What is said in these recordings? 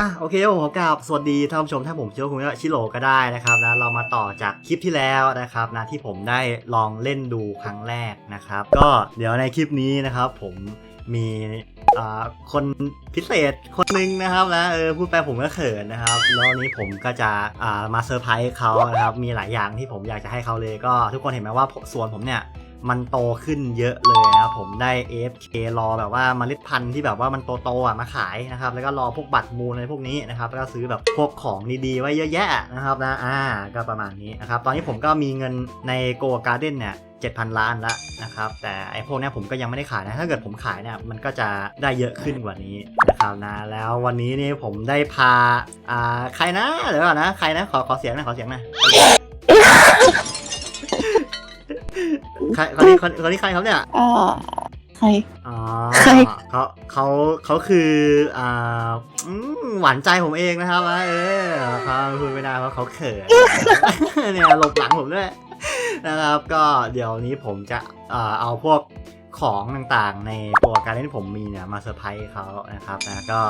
อะโอเคผมขอกราบสวัสดีท่านผู้ชมถ้าผมเชื่อคุณชิโร่ก็ได้นะครับนะเรามาต่อจากคลิปที่แล้วนะครับนะที่ผมได้ลองเล่นดูครั้งแรกนะครับ ก็เดี๋ยวในคลิปนี้นะครับ ผมมีอ่าคนพิเศษคนหนึงนะครับนะเออพูดไปผมก็เขินนะครับแล้วนี้ผมก็จะอ่ามาเซอร์ไพรส์เขานะครับมีหลายอย่างที่ผมอยากจะให้เขาเลยก็ทุกคนเห็นไหมว่าสวนผมเนี่ย มันโตขึ้นเยอะเลยนะครับผมได้ AFK รอแบบว่าเมล็ดพันธุ์ที่แบบว่ามันโตๆอะมาขายนะครับแล้วก็รอพวกบัตรมูลอะไรพวกนี้นะครับแล้วก็ซื้อแบบพวกของดีๆไว้เยอะแยะนะครับนะอ่าก็ประมาณนี้นะครับตอนนี้ผมก็มีเงินใน Go Garden เนี่ย7,000 ล้านละนะครับ แต่ไอพวกนี้ผมก็ยังไม่ได้ขายนะ ถ้าเกิดผมขายเนี่ยมันก็จะได้เยอะขึ้นกว่านี้นะครับนะ แล้ววันนี้นี่ผมได้พา อ่า ใครนะ เดี๋ยวก่อนนะ ใครนะ ขอขอเสียงหน่อยขอเสียงหน่อ ใครคนนี้คนคนนี้ใครครับเนี่ยอ่าใคร อ๋อใคร เขาเขาเขาคืออ่าอืมหวานใจผมเองนะครับว่าเออเขาพูดไม่ได้เพราะเขาเขินเนี่ยหลบหลังผมด้วยนะครับ ก็เดี๋ยวนี้ผมจะเอ่อเอาพวกของต่างๆ ในตัวการเล่นที่ผมมีเนี่ยมาเซอร์ไพรส์เขานะครับนะก็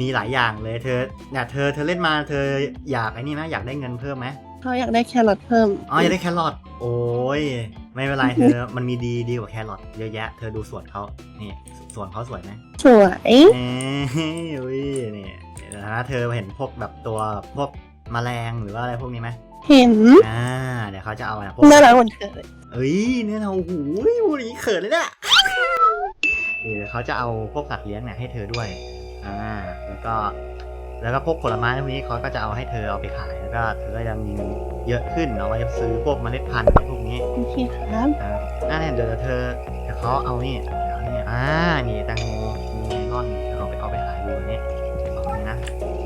มีหลายอย่างเลยเธอเนี่ยเธอเธอเล่นมาเธออยากไอ้นี่ไหมอยากได้เงินเพิ่มไหมเขาอยากได้แครอทเพิ่มอ๋ออยากได้แครอทโอ้ย ไม่เป็นไรเธอ มันมีดีดีกว่าแครอทเยอะแยะ เธอดูสวนเขานี่สวนเขาสวยไหมสวยเอ้ยอุ้ยนี่เดี๋ยวนะเธอเห็นพวกแบบตัวพวกแมลงหรือว่าอะไรพวกนี้ไหมเห็น อ่า เดี๋ยวเขาจะเอาอะพวกน่ารักเหมือนเคยเอ้ยเนี่ยเราโอ้โหพูดอย่างนี้เขินเลยเนี่ยนี่เดี๋ยวเขาจะเอาพวกสัตว์เลี้ยงเนี่ยให้เธอด้วย อ่า แล้วก็ แล้วก็พวกผลไม้พวกนี้เขาก็จะเอาให้เธอเอาไปขาย แล้วก็เธอก็ยังมีเงินเยอะขึ้นเอาไว้ซื้อพวกเมล็ดพันธุ์อะไรพวกนี้โอเคครับ อ่าอ่าเนี่ยเดี๋ยวเธอเดี๋ยวเขาเอานี่เดี๋ยวนี่อ่านี่แตงโมมีเมลอนเธอเอาไปเอาไปขายดูอันนี่สองนี้นะ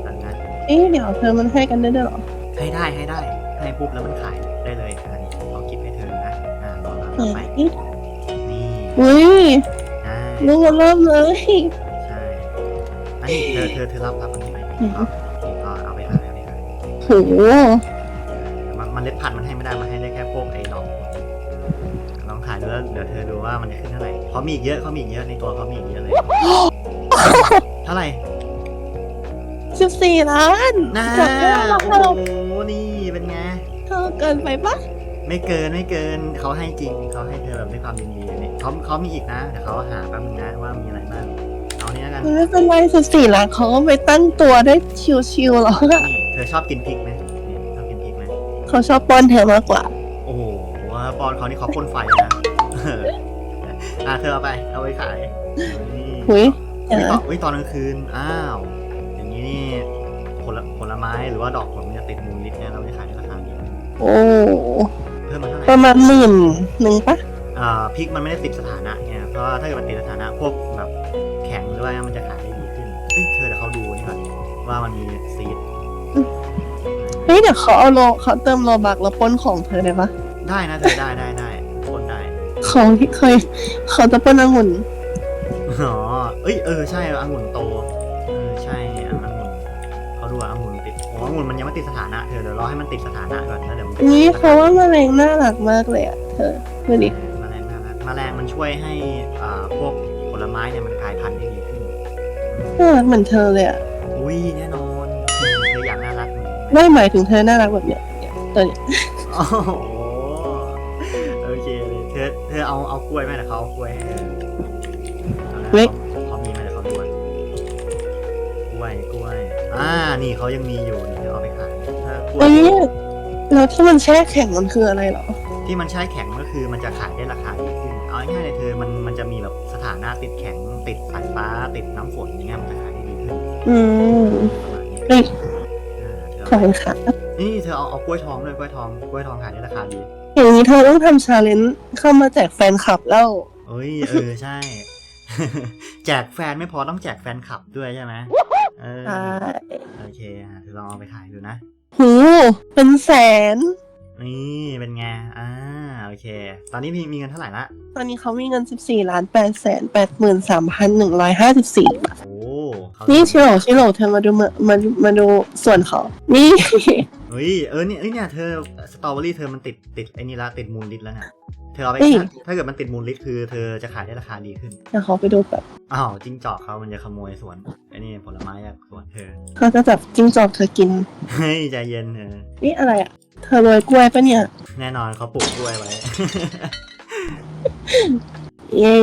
อันนั้นเอ๊ะเดี๋ยวเธอมันให้กันได้ด้วยเหรอให้ได้ให้ได้ให้ปุ๊บแล้วมันขายได้เลยอันนี้เขาคิดให้เธอนะอ่ารอรับไหนไปนี่อุ้ยอ่ารู้ว่าเริ่มเลย ใช่อันนี้เธอเธอเธอรับรับอันนี้ไหมอืมก็ก็เอาไปขายเอาไปขาย โห มันมันเล็ดพันธุ์มันให้ไม่ได้ มันให้ แล้วเดี๋ยวเธอดูว่ามันจะขึ้นเท่าไหร่เขามีอีกเยอะเขามีอีกเยอะในตัวเขามีอีกเยอะเลย เท่าไหร่สิบสี่ล้านน่าจับได้แล้วโอ้โหนี่เป็นไงเธอเกินไปปะไม่เกินไม่เกินเขาให้จริงเขาให้เธอแบบด้วยความยินดีเนี่ยเขาเขามีอีกนะเดี๋ยวเขาหาแป๊บนึงนะว่ามีอะไรบ้างเอานี้แล้วกันไม่เป็นไรสิบสี่ล้านเขาก็ไปตั้งตัวได้ชิวๆแล้วอะนี่เธอชอบกินพริกไหมนี่ชอบกินพริกไหมเขาชอบป้อนเธอมากกว่า โอ้โหปอนเขานี่เขาพ่นไฟเลยนะเออ อะเธอเอาไป เอาไปขายนี่หุยเอเฮ้ยอตอนเฮ้ยตอนกลางคืน อ้าว อย่างนี้นี่ผลผลไม้หรือว่าดอกผลมันจะติดมูลลิตรเนี่ยเราจะขายในราคานี้โอ้เพิ่มมาเท่าไหปร่ระมาณหมื่นหนึ่งปะอ่าพริกมันไม่ได้ติดสถานะเนี่ยเพราะว่าถ้าเกิดมันติดสถานะพวกแบบแข็งหรือว่ามันจะขายได้ดีขึ้นเฮ้ยเธอเดี๋ยวเขาดูนี่ก่อนว่ามันมีซีดเฮ้ยเดี๋ยวเขาเอาโลเขาเติมโลบักแล้วปล้นของเธอได้ปะได้นะเธอได้ได้ได้คนได้ ของที่เคยเขาจะเป็นองุ่นอ๋อ เอ้ยเออใช่องุ่นโต เออใช่องุ่นเขาดูว่าองุ่นติดโอ้องุ่นมันยังไม่ติดสถานะเธอเดี๋ยวรอให้มันติดสถานะก่อนแล้วเดี๋ยวมันจะนี่เขาว่าแมลงน่ารักมากเลยอะเธอดูดิแมลงน่ารักแมลงมันช่วยให้อ่าพวกผลไม้เนี่ยมันกลายพันธุ์ได้ดีขึ้นน่ารักเหมือนเธอเลยอะอุ้ยแน่นอนเธออยากน่ารักเหมือนไม่หมายถึงเธอน่ารักแบบเนี้ยตัวเนี้ย ธอเธอเอาเอากล้วยไหมเดี๋ยวเขาเอากล้วยให้เธอเอานะเขาเขามีไหมเดี๋ยวเขาดูก่อนกล้วยกล้วย อ่า นี่เขายังมีอยู่นี่เดี๋ยวเอาไปขายถ้ากล้วย เอ้ยแล้วที่มันแช่แข็งมันคืออะไรเหรอ ที่มันใช้แข็งก็คือมันจะขายได้ราคาดีขึ้น เอาง่ายๆเลยเธอ มันมันจะมีแบบสถานะติดแข็ง ติดสายฟ้า ติดน้ำฝนอย่างเงี้ยมันจะขายได้ดีขึ้นอืม ประมาณนี้เฮ้ย อ่าเธอขอบคุณค่ะ นี่เธอเอาเอากล้วยทองด้วยกล้วยทอง กล้วยทองขายได้ราคาดี อย่างนี้เธอต้องทำชาเลนจ์เข้ามาแจกแฟนคลับแล้ว เอ้ยเออใช่ แจกแฟนไม่พอต้องแจกแฟนคลับด้วยใช่ไหมเออใช่ โอเคอะเธอลองเอาไปขายดูนะ หูเป็นแสน นี่เป็นไง อ่า โอเค ตอนนี้มีมีเงินเท่าไหร่ละ ตอนนี้เขามีเงิน 14ล้าน8แสน8หมื่น3พัน154โอ้เขานี่ชิโร่ชิโร่เธอมาดูมามาดูมาดูส่วนเขานี่ เฮ้ยเออเนี่ยเอ้ยเนี่ยเธอสตรอเบอรี่เธอมันติดติดไอ้นี่ละติดมูลลิตรแล้วเนี่ยเธอเอาไปเอ้ย ถ้าถ้าเกิดมันติดมูลลิสคือเธอจะขายได้ราคาดีขึ้นเดี๋ยวเขาไปดูแบบอ้าวจิ้งจอกเขามันจะขโมยสวนไอ้นี่ผลไม้จากสวนเธอเขาจะจับจิ้งจอกเธอกิน เฮ้ยใจเย็นเธอนี่อะไรอะ เธอโรยกล้วยปะเนี่ย แน่นอนเขาปลูกกล้วยไว้ เย้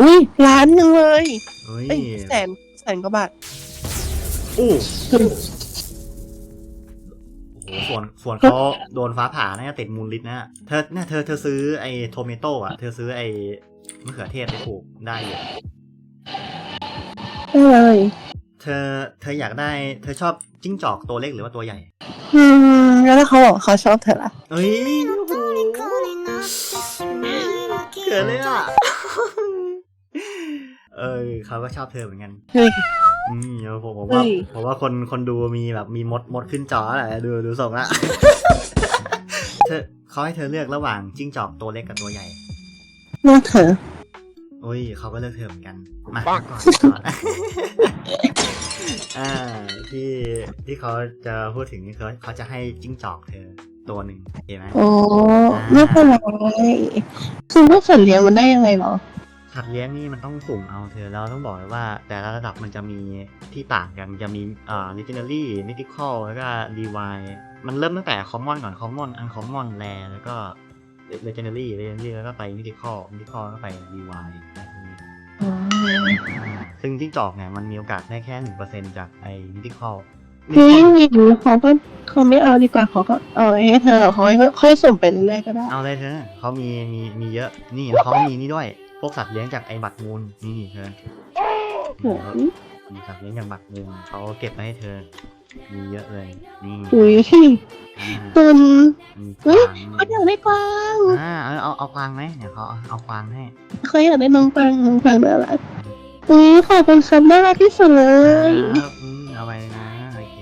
อุ้ยล้านหนึ่งเลยเฮ้ยเอ้ยแสนแสนกว่าบาทอู้ คือโอ้โหส่วนส่วนเขาโดนฟ้าผ่าน่าจะติดมูลลิสนะเธอเนี่ยเธอเธอซื้อไอ้โทเมโต้อะเธอซื้อไอ้มะเขือเทศไปปลูกได้อยู่ได้เลยเธอเธออยากได้ เธอชอบจิ้งจอกตัวเล็กหรือว่าตัวใหญ่ อืมแล้วถ้าเขาบอกเขาชอบเธอละเอ้ยเกิดเลยอะ เออเขาก็ชอบเธอเหมือนกันเฮ้ยอืมเดี๋ยวผมผมว่าเฮ้ย ผมว่าคนคนดูมีแบบมีมดมดขึ้นจอแหละดูดูส่งละ เธอเขาให้เธอเลือกระหว่างจิ้งจอกตัวเล็กกับตัวใหญ่ เลือกเธอโอ้ยเขาก็เลือกเธอเหมือนกัน มาก่อนก่อน อ่าที่ที่เขาจะพูดถึงนี่เขาเขาจะให้จิ้งจอกเธอตัวหนึ่งเห็นไหม โอ้ไม่เป็นไรคือว่าสัตว์เลี้ยงมันได้ยังไงเหรอ สัตว์เลี้ยงนี่มันต้องสุ่มเอาเธอแล้วต้องบอกเลยว่า แต่ละระดับมันจะมีที่ต่างกันจะมีอ่า legendary mythical แล้วก็ divine มันเริ่มตั้งแต่ common ก่อน common uncommon rare แล้วก็ legendary legendary แล้วก็ไป mythical mythical แล้วก็ไป divine อะไรพวกนี้อ๋อซึ่งจิ้งจอกเนี่ยมันมีโอกาสได้แค่หนึ่งเปอร์เซ็นจากไอ้ mythical เฮ้ยเขาก็เขาไม่เอาดีกว่าเขาก็เอาให้เธอเขาค่อยๆสุ่มไปเรื่อยๆก็ได้ เอาเลยเธอเขามีมีมีเยอะนี่เขามีนี่ด้วยพ วกสัตว์เลี้ยงจากไอ้บัตรมูลนี่เธอโอ้ยมีสัตว์เลี้ยงอย่างบัตรมูลเขาเก็บไว้ให้เธอ มีเยอะเลยนี่อุ้ยอ่าตุนมีเฮ้ยกวางเขาอยากได้กวางอ่าเอาเอาเอากวางไหมเดี๋ยวเขาเอาเอากวางให้เขาอยากได้น้องกวางน้องกวางน่ารักอุ้ยขอบคุณครับน่ารักที่สุดเลยครับอืมเอาไปนะโอเค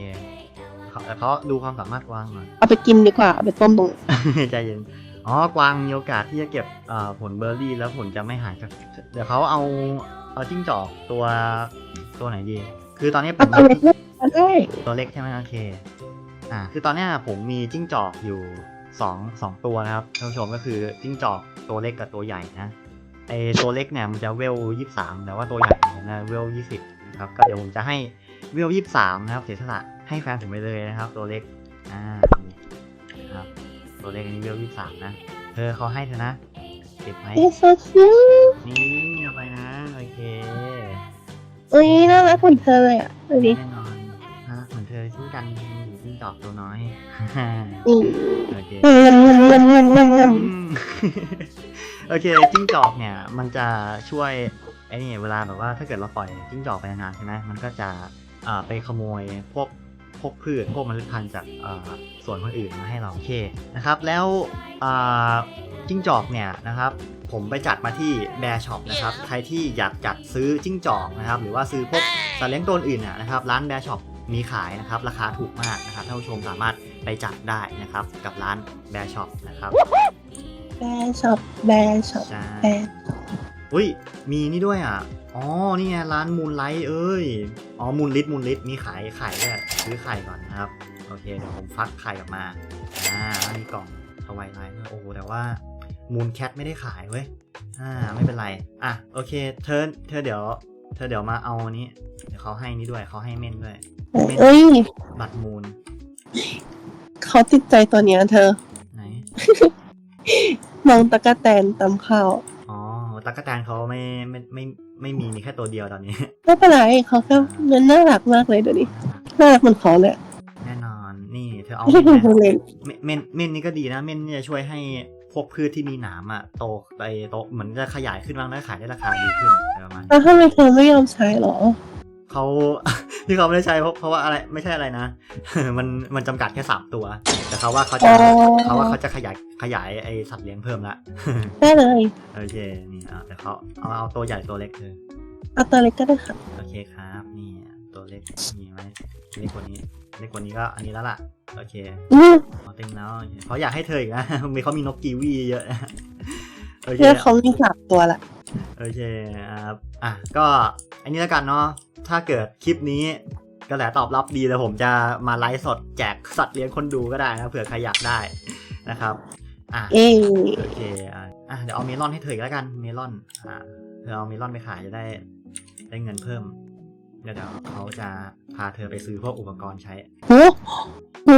เขาแต่เขาดูความสามารถกวางหน่อยเอาไปกินดีกว่าเอาไปต้มตรงใจเย็น อ๋อกวางมีโอกาสที่จะเก็บเอ่อผลเบอร์รี่แล้วผลจะไม่หายจากเดี๋ยวเขาเอาเอาจิ้งจอกตัวตัวไหนดี คือตอนนี้ผเอามตัวเล็กๆได้ตัวเล็กใช่ไหมโอเค อ่า คือตอนเนี้ยผมมีจิ้งจอกอยู่สองสองตัวนะครับท่านผู้ชมก็คือจิ้งจอกตัวเล็กกับตัวใหญ่นะไอตัวเล็กเนี่ยมันจะเวลยี่สามแต่ว่าตัวใหญ่เนี่ยนะเวลยี่สิบนะครับก็เดี๋ยวผมจะให้เวลยี่สามนะครับเสียสละให้แฟนผมไปเลยนะครับ ตัวเล็กอ่านี่นะครับ ตัวเล็กอันนี้เวลยี่สามนะเธอเขาให้เธอนะ เก็บไว้ เอ้ยโซเชียลนี่เอาไปนะ โอเคอุ้ยน่ารักเหมือนเธอเลยอะดูดิแน่นอนนะเหมือนเธอเช่นกันจิ้งจอกตัวน้อย นี่โอเค เงินเงินเงินเงินเงินเงิน อืม โอเคจิ้งจอกเนี่ย มันจะช่วยไอ้นี่เวลาแบบว่าถ้าเกิดเราปล่อยจิ้งจอกไปนานๆใช่ไหมมันก็จะอ่าไปขโมยพวกพ วกพืชพวกเมล็ดพันธุ์จากอ่าส่วนคนอื่นมาให้เราโอเคนะครับ แล้วอ่าจิ้งจอกเนี่ยนะครับผมไปจัดมาที่แบร์ช็อปนะครับ ใครที่อยากจัดซื้อจิ้งจอกนะครับ หรือว่าซื้อพวกสัตว์เลี้ยงตัวอื่นน่ะนะครับ ร้านแบร์ช็อปมีขายนะครับ ราคาถูกมากนะครับท่านผู้ชมสามารถไปจัดได้นะครับ กับร้านแบร์ช็อปนะครับแบร์ช็อปแบร์ช็อปใช่แบร์อุ้ยมีนี่ด้วยอะอ๋อนี่ไงร้านมูลไลท์เอ้ยอ๋อมูลลิทมูลลิทมีขายไข่ด้วย ซื้อไข่ก่อนนะครับ โอเคเดี๋ยวผมฟักไข่ออกมา อ่าแล้วมีกล่องทวายไลท์ด้วยโอ้โหแต่ว่ามูลแคทไม่ได้ขายเว้ย อ่า ไม่เป็นไร อะ โอเค เธอ เธอเดี๋ยว เธอเดี๋ยวมาเอาอันนี้ เดี๋ยวเขาให้นี่ด้วย เขาให้เม่นด้วยเอ้ย บัตรมูลเขาติดใจตัวเนี้ยเธอ ไหน น้องตะกะแตนตำข้าว อ๋อตากกะแตนเขาไม่ไม่ไม่ไม่มีมีแค่ตัวเดียวตอนนี้ ไม่เป็นไรเขาแค่มันน่ารักมากเลยเดี๋ยวนี้ น่ารักเหมือนเขาเลยแน่นอนนี่เธอเอาไม่ใช่เม่นคนไหมเล่นเมเมนเมนนี่ก็ดีนะ เมนนี่จะช่วยให้พวกพืชที่มีหนามอะโตไปโตเหมือนจะขยายขึ้นบ้างแล้วขายได้ราคาดีขึ้นอะไรประมาณนี้แล้วทำไมเธอไม่ยอมใช้หรอเขาที่เขาไม่ได้ใช้เพราะเพราะว่าอะไรไม่ใช่อะไรนะมันมันจำกัดแค่สามตัว แต่เขาว่าเขาจะอ๋อเขาว่าเขาจะขยายขยายไอสัตว์เลี้ยงเพิ่มละได้เลยโอเคนี่อะแต่เขาเอาเอาตัวใหญ่ตัวเล็กเลยเอาตัวเล็กก็ได้ค่ะโอเคครับนี่ ตัวเล็กมีไหมเล็กกว่านี้ เล็กกว่านี้ก็อันนี้แล้วล่ะ โอเคอือเอาเต็มแล้วโอเคเขาอยากให้เธออีกนะมีเขามีนกกีวีเยอะโอเคเพื่อเขามีสามตัวละโอเคครับอะก็อันนี้แล้วกันเนาะถ้าเกิดคลิปนี้กระแสตอบรับดีแล้วผมจะมาไลฟ์สดแจกสัตว์เลี้ยงคนดูก็ได้นะเผื่อใครอยากได้นะครับอะเอ้ยโอเคอะอะเดี๋ยวเอาเมลอนให้เธออีกแล้วกันเมลอนอ่าเธอเอาเมลอนไปขายจะได้ได้เงินเพิ่ม เดี๋ยวเดี๋ยวเขาจะพาเธอไปซื้อพวกอุปกรณ์ใช้ โหโห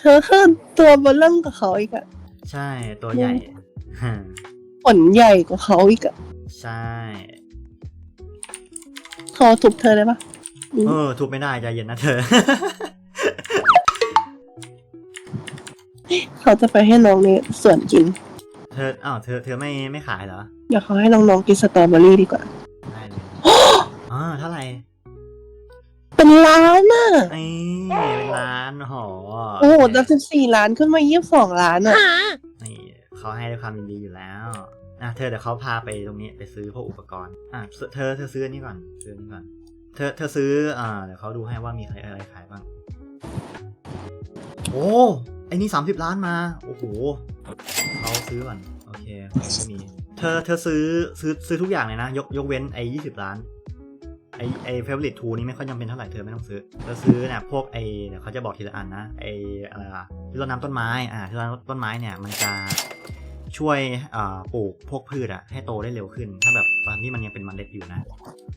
เธอคือตัวเบลเริ่มกับเขาอีกอะใช่ตัวใหญ่ผลใหญ่กว่าเขาอีกอะใช่เขาทุบเธอได้ปะอืมเออทุบไม่ได้ใจเย็นนะเธอ เขาจะไปให้น้องในสวนกิน เธออ้าวเธอเธอไม่ไม่ขายเหรอ เดี๋ยวเขาให้น้องๆกินสตรอเบอรี่ดีกว่าได้เลยอ๋อ เท่าไหร่ เป็นล้านน่ะนี่เป็นล้านโอ้โหโอ้โหจากสิบสี่ล้านขึ้นมายี่สิบสองล้านอะนี่เขาให้ด้วยความยินดีอยู่แล้วอะเธอเดี๋ยวเขาพาไปตรงนี้ไปซื้อพวกอุปกรณ์อะเธอเธอซื้ออันนี้ก่อนซื้ออันนี้ก่อน เธอเธอซื้ออ่าเดี๋ยวเขาดูให้ว่ามีใครอะไรขายบ้าง โอ้ไอ้นี่สามสิบล้านมา โอ้โหเขาซื้อก่อน โอเคไม่มี เธอเธอซื้อซื้อซื้อทุกอย่างเลยนะ ยกยกเว้นไอ้ยี่สิบล้าน ไอไอเฟเวอร์ลิทูนี่ไม่ค่อยจำเป็นเท่าไหร่เธอไม่ต้องซื้อเธอซื้อเนี่ยพวกไอเดี๋ยวเขาจะบอกทีละอันนะไออะไรอะที่รดน้ำต้นไม้อ่าที่รดน้ำต้นไม้เนี่ยมันจะช่วยอ่าปลูกพวกพืชอะให้โตได้เร็วขึ้น ถ้าแบบตอนที่มันยังเป็นเมล็ดอยู่นะ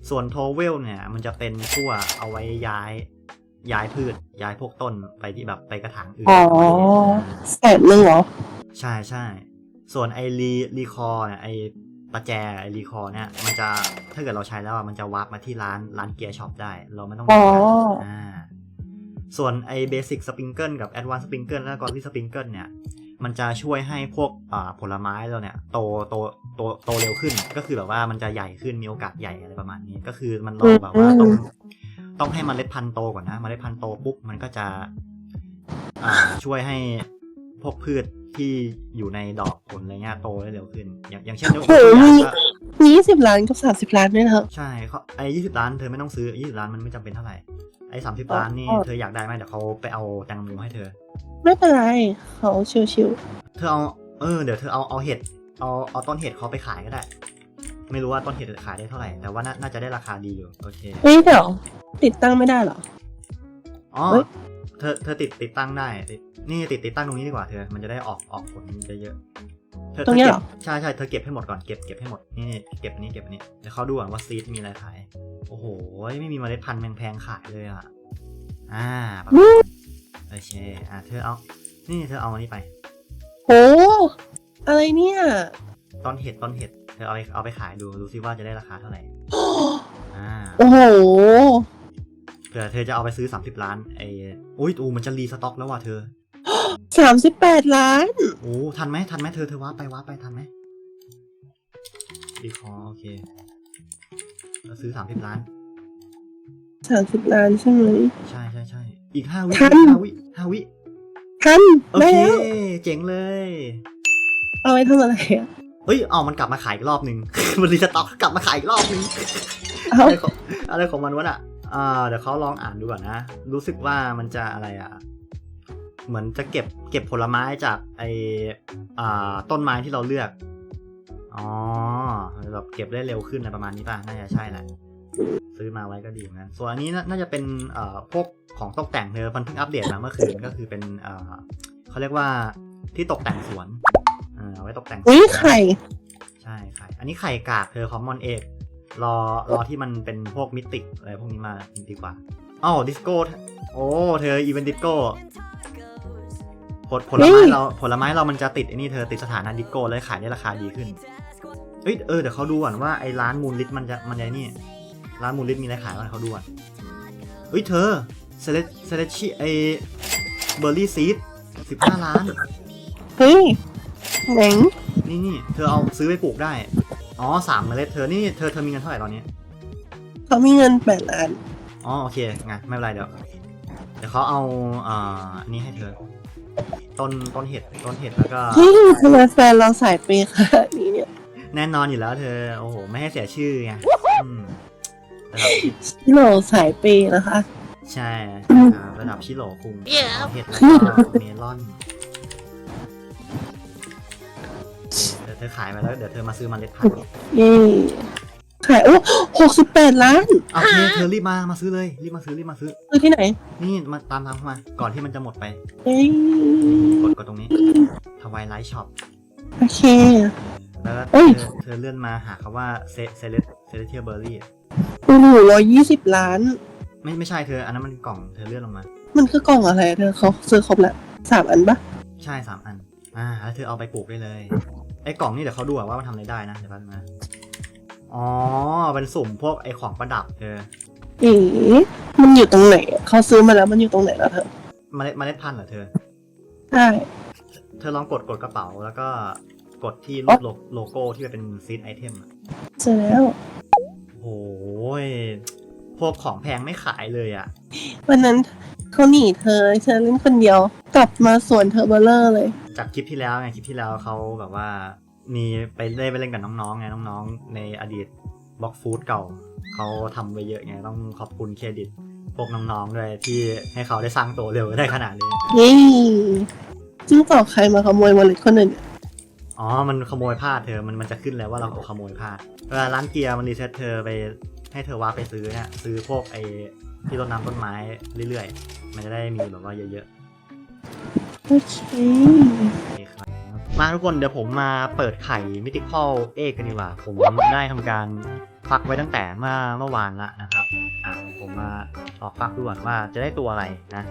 ส่วนโทเวลเนี่ยมันจะเป็นขั้วเอาไว้ย้ายย้ายพืช ย้ายพวกต้นไปที่แบบไปกระถางอื่นอ๋อแสนหนึ่งเหรอ ใช่ใช่ส่วนไอรีรีคอร์เนี่ยไอ ประแจไอรีคอร์เนี่ย มันจะถ้าเกิดเราใช้แล้วอะมันจะวาร์ปมาที่ร้านร้านเกียร์ช็อปได้ เราไม่ต้องอ๋อ อ่าส่วนไอเบสิกสปริงเกิลกับแอดวานซ์สปริงเกิลแล้วก็ที่สปริงเกิลเนี่ย มันจะช่วยให้พวกอ่าผลไม้เราเนี่ย โตโตโตโตเร็วขึ้น ก็คือแบบว่ามันจะใหญ่ขึ้นมีโอกาสใหญ่อะไรประมาณนี้ ก็คือมันรอแบบว่าต้องต้องให้มเมล็ดพันธุ์โตก่อนนะมเมล็ดพันธุ์โตปุ๊บมันก็จะ อ่าช่วยให้พวกพืช ที่อยู่ในดอกผลอะไรเงี้ยโตได้เร็วขึ้น อย่างอย่างเช่นยกโหตัวอย่างมีก็มียี่สิบล้านกับสามสิบล้านด้วยนะครับ ใช่เขาไอ้ยี่สิบล้านเธอไม่ต้องซื้อยี่สิบล้านมันไม่จำเป็นเท่าไหร่ไอ้สามสิบล้านนี่อ๋อ เธออยากได้ไหมเดี๋ยวเขาไปเอาแตงโมให้เธอ ไม่เป็นไรเขาชิวเธอเอาเออเดี๋ยวเธอเอาเอาเห็ดเอาเอาต้นเห็ดเขาไปขายก็ได้ ไม่รู้ว่าต้นเห็ดขายได้เท่าไหร่แต่ว่าน่าน่าจะได้ราคาดีอยู่โอเคๆเฮ้ยเดี๋ยวติดตั้งไม่ได้เหรอ อ๋อเฮ้ย เธอเธอติดติดตั้งได้ติดนี่ติดติดตั้งตรงนี้ดีกว่าเธอ มันจะได้ออกออกผลเยอะๆเธอตรงเนี้ยเธเหรออเก็บใช่ใช่เธอเก็บให้หมดก่อนเก็บเก็บให้หมดนี่นี่เก็บอันนี้เก็บอันนี้เดี๋ยวเขาดูก่อนว่าซีดมีอะไรขายโอ้โหไม่มีเมล็ดพันธุ์แพงๆขายเลยอะอ่าประมาณนั้นโอเคอะเธอเอา นี่เธอเอาอันนี้ไปโหอะไรเนี่ยต้นเห็ดต้นเห็ดเธอเอาไปเอาไปขายดูดูซิว่าจะได้ราคาเท่าไหร่อ่าโอ้โหเผื่อเธอจะเอาไปซื้อ 30 ล้านไอ้อุ้ยอูมันจะรีสต็อกแล้วว่ะเธอสามสิบแปดล้านโอ้ทันไหมทันไหมเธอเธอว้าร์ปไปว้าร์ปไปทันไหมรีคอร์โอเคเราซื้อ30ล้านสามสิบล้านใช่ไหมใช่ใช่ใช่อีกห้าวิทันห้าวิห้าวิทันโอได้เคแล้วเจ๋งเลย เอาไว้ทำอะไรอะเอ้ยเอามันกลับมาขายอีกรอบหนึ่งมันรีสต็อกกลับมาขายอีกรอบหนึ่งเอาอะไรของอะไรของมันวะน่ะอ่า เดี๋ยวเขาลองอ่านดูก่อนนะ รู้สึกว่ามันจะอะไรอะ เหมือนจะเก็บเก็บผลไม้จากไออ่าต้นไม้ที่เราเลือก อ๋อแบบเก็บได้เร็วขึ้นอะไรประมาณนี้ป่ะ น่าจะใช่แหละ ซื้อมาไว้ก็ดีเหมือนกันส่วนอันนี้น่าน่าจะเป็นเอ่อพวกของตกแต่งเธอมันเพิ่งอัปเดตมาเมื่อคืนก็คือเป็นเอ่อเขาเรียกว่าที่ตกแต่งสวนเอ่อเอาไว้ตกแต่งสวนอุ้ยไข่ ใช่ไข่ อันนี้ไข่กากเธอคอมมอนเอก รอรอที่มันเป็นพวกมิติกอะไรพวกนี้มาดีกว่าอ้าวดิสโก้โอ้เธออีเวนต์ดิสโก้ผลผลไม้เราผลไม้เรามันจะติดไอ้นี่เธอติดสถานะดิสโก้เลยขายได้ราคาดีขึ้นเอ้ยเออเดี๋ยวเขาดูก่อนว่าไอ้ร้านมูลลิทมันจะมันจะนี่ร้านมูลลิทมีอะไรขายบ้างเขาดูก่อนเฮ้ยเธอเซเลเซเลชิไอเบอร์รี่ซีดสิบห้าล้านเฮ้ยไหนนี่นี่เธอเอาซื้อไปปลูกได้ อ๋อสามเมล็ดเธอนี่เธอเธอมีเงินเท่าไหร่ตอนนี้ เขามีเงินแปดล้านอ๋อโอเคงั้นไม่เป็นไรเดี๋ยวเดี๋ยวเขาเอาอ่าอันนี้ให้เธอ ต้นต้นเห็ดต้นเห็ดแล้วก็ เฮ้ยทำไมแฟนเราสายเปย์ขนาดนี้เนี่ยแน่นอนอยู่แล้วเธอโอ้โหไม่ให้เสียชื่อไงอืมระดับพี่โหลสายเปย์นะคะ ใช่อืมอ่าระดับชิโร่คุงเอาเห็ดแล้วก็เมลอน ธอขายมาแล้วเดี๋ยวเธอมาซื้อเมล็ดพันธุ์เย้ขายโอ้หกสิบแปดล้านโอเคเธอรีบมามาซื้อเลยรีบมาซื้อรีบมาซื้อ ซื้อที่ไหนนี่มาตามทางเข้ามา ก่อนที่มันจะหมดไปเอ้ยกดกดตรงนี้ทวายไลท์ช็อปโอเค แล้วก็เอ้ย เธอเธอเลื่อนมาหาคำว่าเซเซเลสเซเลเทียเบอร์รี่โอ้โหร้อยยี่สิบล้าน ไม่ไม่ใช่เธออันนั้นมันกล่องเธอเลื่อนลงมา มันคือกล่องอะไรเธอเขาซื้อครบแล้วสามอันปะใช่สามอัน อ่าแล้วเธอเอาไปปลูกได้เลย ไอ้กล่องนี่เดี๋ยวเขาดูอะว่ามันทำอะไรได้นะเดี๋ยวแป๊บนึงนะอ๋อเป็นสุ่มพวกไอ้ของประดับเธอเอ๋มันอยู่ตรงไหนอะเขาซื้อมาแล้วมันอยู่ตรงไหนแล้วเธอเมล็ดเมล็ดพันธุ์เหรอเธอใช่เธอลองกดกดกระเป๋าแล้วก็กดที่รูปโลโลโก้ที่เป็นซีดไอเทมอะเจอแล้วโอ้ยพวกของแพงไม่ขายเลยอะวันนั้นเขาหนีเธอเธอเล่นคนเดียว กลับมาสวนเธอเบลเลอร์เลย จากคลิปที่แล้วไงคลิปที่แล้วเขาแบบว่า มีไปได้ไปเล่นกับน้องๆไงน้องๆ ในอดีตบล็อกฟู้ดเก่าเขาทำไว้เยอะไงต้องขอบคุณเครดิต พวกน้องๆด้วยที่ให้เขาได้สร้างตัวเร็วได้ขนาดนี้ นี่จิ้งจอกใครมาขโมยวันเล็คนอื่นเนี่ยอ๋อ มันขโมยผ้าเธอ มันมันจะขึ้นแล้วว่าเราขโมยผ้าเวลาร้านเกียร์มันรีเซ็ตเธอไปให้เธอว่าไปซื้อเนี่ยซื้อพวกไอ้ที่รดน้ำต้นไม้เรื่อยๆ มันจะได้มีแบบว่าเยอะโอเคๆ โอเคครับมาทุกคนเดี๋ยวผมมาเปิดไข่มิติคอลเอกกันดีกว่า ผมได้ทำการฟักไว้ตั้งแต่เมื่อเมื่อวานละนะครับอะผมมาลองฟักดูก่อนว่าจะได้ตัวอะไรนะ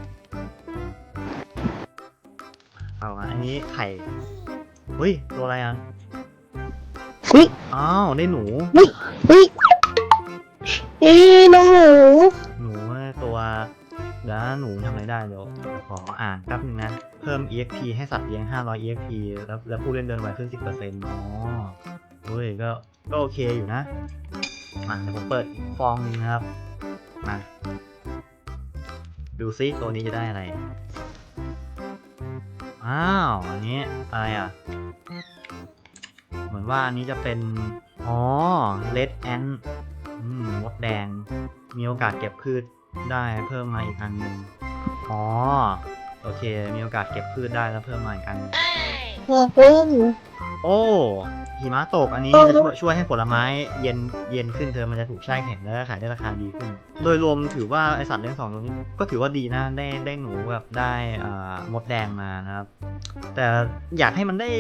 เอามาอันนี้ไข่เฮ้ยตัวอะไรอะอุ๊ยอ้าวได้หนูเฮ้ยเอ้ยน้องหนูหนูตัว เดี๋ยวหนูทำอะไรได้เดี๋ยวขออ่านแป๊บนึงนะ เพิ่ม EXP ให้สัตว์เลี้ยง 500 EXP แล้วแล้วผู้เล่นเดินไวขึ้น 10%อ๋อเฮ้ยก็ก็โอเคอยู่นะมาเดี๋ยวผมเปิดฟองนึงนะครับมาดูซิตัวนี้จะได้อะไรอ้าวอันนี้อะไรอะ เหมือนว่าอันนี้จะเป็น อ๋อ Red Ant อืมมดแดง มีโอกาสเก็บพืช ได้เพิ่มมาอีกอันหนึ่งอ๋อ โอเค มีโอกาสเก็บพืชได้แล้วเพิ่มมาอีกอันหนึ่งเพิ่มโอ้ หิมะตกอันนี้เออจะช่วยช่วยให้ผลไม้เย็นเย็นขึ้นเธอมันจะถูกแช่แข็งแล้วก็ขายได้ราคาดีขึ้น โดยรวมถือว่าไอสัตว์เลี้ยงสองตัวนี้ก็ถือว่าดีนะได้ได้หนูแบบได้อ่ามดแดงมานะครับ แต่อยากให้มันได้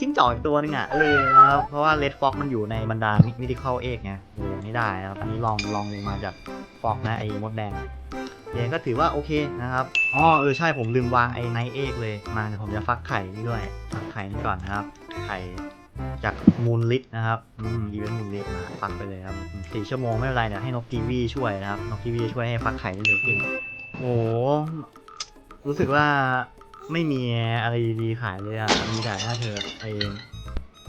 จิ้งจอกอีกตัวนึงอะเออนะครับเพราะว่าเลดฟ็อกมันอยู่ในบรรดามิติคอลเอกไงเออไม่ได้นะครับอันนี้ลองลองลงมาจากฟ็อกนะไอ้มดแดงเองก็ถือว่าโอเคนะครับ อ๋อเออใช่ผมลืมวางไอ้ไนเอกเลย มาเดี๋ยวผมจะฟักไข่นี่ด้วย ฟักไข่นี่ก่อนนะครับ ไข่ จากมูลลิทนะครับอืมอีเวนต์มูลลิทมาฟักไปเลยครับสี่ชั่วโมงไม่เป็นไรเดี๋ยวให้นกกีวีช่วยนะครับ นกกีวีช่วยให้ฟักไข่ได้เร็วขึ้น โอ้โหรู้สึกว่าไม่มีอะไรดีๆขายเลยอะ มีแต่ถ้าเธอไอ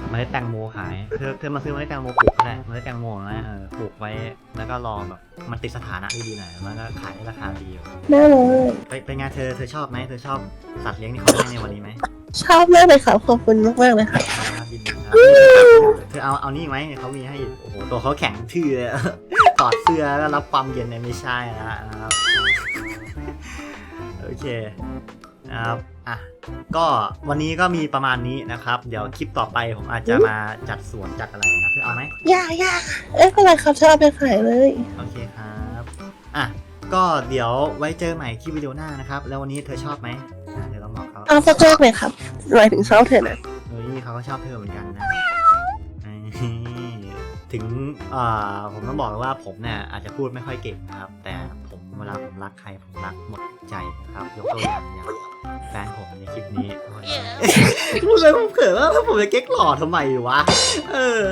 เมล็ดแตงโมขาย เธอเธอมาซื้อเมล็ดแตงโมปลูกก็ได้เมล็ดแตงโมนะเออปลูกไว้ แล้วก็รอแบบมันติดสถานะดีๆหน่อยแล้วก็ขายได้ราคาดีอยู่ได้เลยไปไปงานเธอเธอชอบไหมเธอชอบสัตว์เลี้ยงที่เขาให้ในวันนี้ไหมชอบมากเลยค่ะขอบคุณมากมากๆเลยค่ะครั บยินดีครับเธอเอาเอานี่ไหมเขามีให้อีกโอ้โหตัวเขาแข็งทื่อเลยถอดเสื้อแล้วรับความเย็นเนี่ยไม่ใช่นะครับโอเคนะครับอะก็วันนี้ก็มีประมาณนี้นะครับ เดี๋ยวคลิปต่อไปผมอาจจะมาจัดสวนจัดอะไรนะเธอเอาไหมอย่าอย่าเอ้ยเป็นไรครับเธอเอาไปขายเลยโอเคครับอะก็เดี๋ยวไว้เจอใหม่คลิปวิดีโอหน้านะครับ แล้ววันนี้เธอชอบไหมอะเดี๋ยวเราบอกเขาเอาสักแรกเลยครับหมายถึงชอบเธอนะเฮ้ยเขา ก็ชอบเธอเหมือนกันนะถึงอ่าผมต้องบอกเลยว่าผมเนี่ยอาจจะพูดไม่ค่อยเก่งนะครับ แต่ผมเวลาผมรักใครผมรักหมดใจนะครับ ยกตัวอย่างอย่างแฟนผมในคลิปนี้พูดเลยผมเขินว่าผมจะเก๊กหล่อทำไมวะ เออ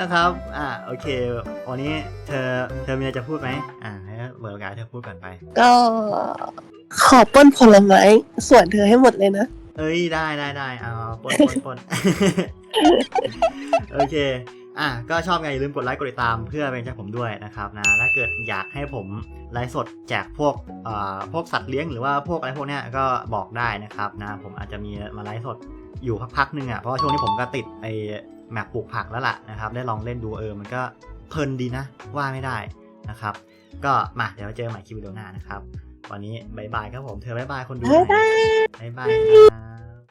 นะครับ อ่าโอเค วันนี้เธอเธอมีอะไรจะพูดไหมอ่าให้เปิดโอกาสให้เธอพูดก่อนไป ก็ขอปล้นผลไม้สวนเธอให้หมดเลยนะ เอ้ยได้ได้ได้เอาปนปนปนโอเคอะก็ชอบไงอย่าลืมกดไลค์กดติดตามเพื่อเป็นกำลังใจผมด้วยนะครับนะถ้าเกิดอยากให้ผมไลฟ์สดแจกพวกเอ่อพวกสัตว์เลี้ยงหรือว่าพวกอะไรพวกเนี้ยก็บอกได้นะครับนะผมอาจจะมีมาไลฟ์สดอยู่พักๆหนึงอะเพราะว่าช่วงนี้ผมก็ติดไอ้แมปปลูกผักแล้วล่ะนะครับ ได้ลองเล่นดูเออมันก็เพลินดีนะ ว่าไม่ได้นะครับ ก็มาเดี๋ยวเจอกันใหม่คลิปวิดีโอหน้านะครับ วันนี้บายบายครับผม เธอบายบายคนดูบายบายบายบาย